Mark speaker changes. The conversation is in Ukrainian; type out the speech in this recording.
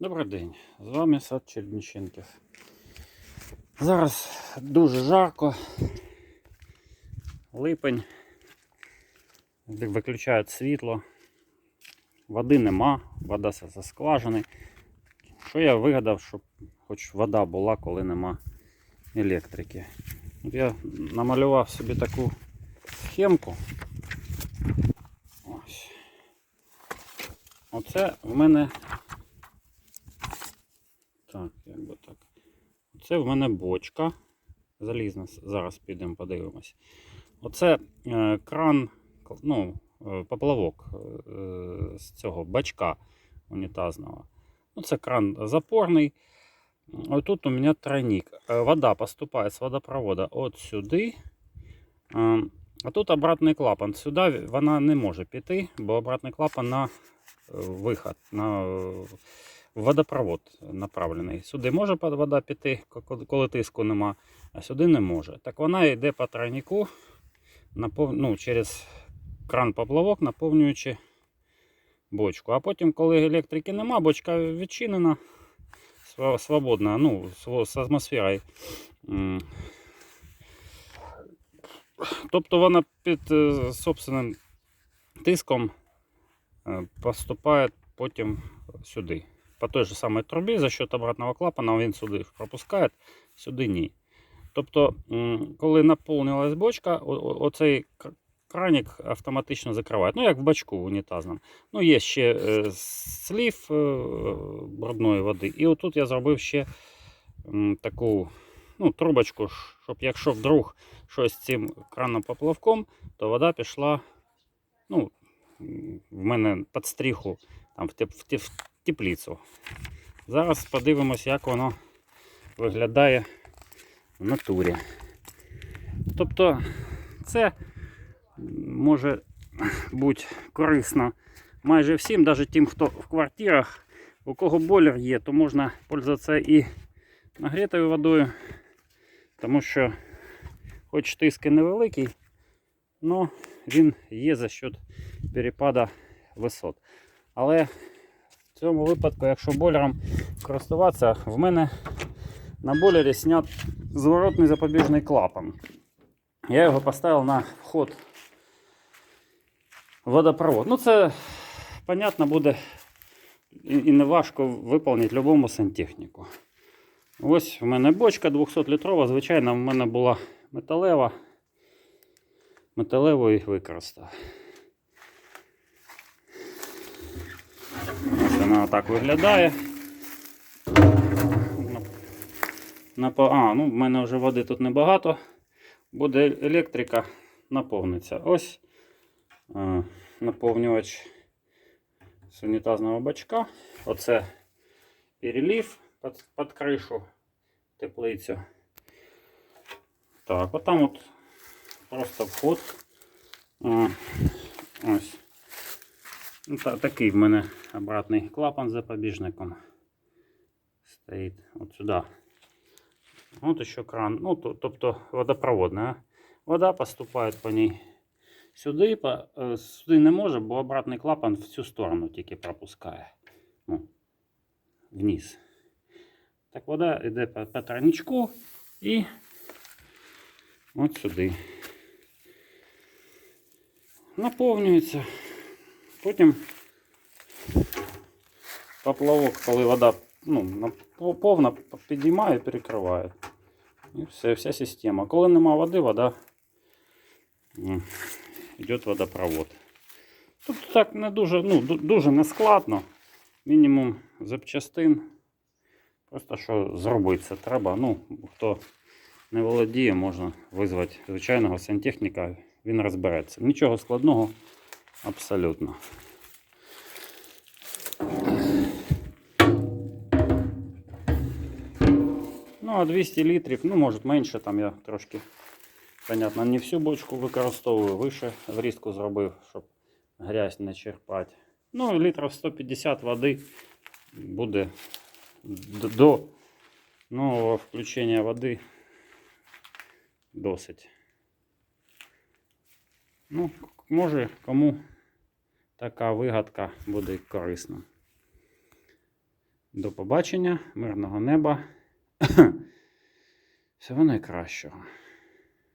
Speaker 1: Добрий день, з вами сад Черніченків. Зараз дуже жарко. Липень. Виключають світло. Води нема, вода з зі скважини. Що я вигадав, щоб хоч вода була, коли нема електрики. Я намалював собі таку схемку. Ось. Оце в мене так, як би так. Це в мене бочка. Залізна. Зараз підемо подивимось. Оце е, кран, ну, е, поплавок е, з цього бачка унітазного. Ну, це кран запорний. Ось тут у мене тройник. Е, Вода поступає з водопровода от сюди. Е, А тут обратний клапан. Сюди вона не може піти, бо обратний клапан на е, виход. на водопровод направлений. Сюди може вода піти, коли тиску нема, а сюди не може. Так вона йде по тройнику напов... ну, через кран поплавок, наповнюючи бочку. А потім, коли електрики нема, бочка відчинена, свободна, ну, з- атмосферою. Тобто вона під е, собственним тиском е, поступає потім сюди по той же самій трубі за счет обратного клапана він сюди пропускає, сюди ні. Тобто, коли наповнилась бочка, оцей краник автоматично закриває. Ну, як в бачку унітазному. Ну, є ще е, слів е, брудної води. І отут я зробив ще таку ну, трубочку, щоб якщо вдруг щось з цим краном поплавком, то вода пішла. Ну, в мене під стріху там, в, в, в теплицю. Зараз подивимось, як воно виглядає в натурі. Тобто це може бути корисно майже всім, навіть тим, хто в квартирах, у кого бойлер є, то можна пользуватися і нагрітою водою, тому що хоч тиск і невеликий, але він є за счет перепада висот. Але в цьому випадку, якщо бойлером користуватися, в мене на бойлері снят зворотний запобіжний клапан. Я його поставив на вход водопровод. Ну, це, понятно, буде і, не важко виконати любому сантехніку. Ось в мене бочка 200-літрова, звичайно, в мене була металева. Металеву і використав. Ось вона отак виглядає. А, ну в мене вже води тут небагато. Буде електрика, наповниться. Ось е, наповнювач з унітазного бачка. Оце перелив під, під кришу теплицю. Так, отам от просто вход. Е, ось. Ну, такий в мене обратний клапан запобіжником. Стоїть от сюди. От ще кран. Ну, тобто водопроводна. Вода поступає по ній сюди. Е, сюди не може, бо обратний клапан в цю сторону тільки пропускає. Ну, вниз. Так вода йде по, по тройничку і от сюди. Наповнюється. Потім поплавок, коли вода ну, повна підіймає, перекриває. І все, вся система. Коли нема води, вода йде водопровод. Тут так не дуже, ну, дуже нескладно. Мінімум запчастин. Просто що зробити це треба. Ну, хто не володіє, можна визвати звичайного сантехніка, він розбереться. Нічого складного абсолютно. Ну, а 200 літрів, ну, може менше, там я трошки, понятно, не всю бочку використовую, вище врізку зробив, щоб грязь не черпати. Ну, літрів 150 води буде д- до нового включення води досить. Ну, може кому така вигадка буде корисна. До побачення, мирного неба. Всього найкращого.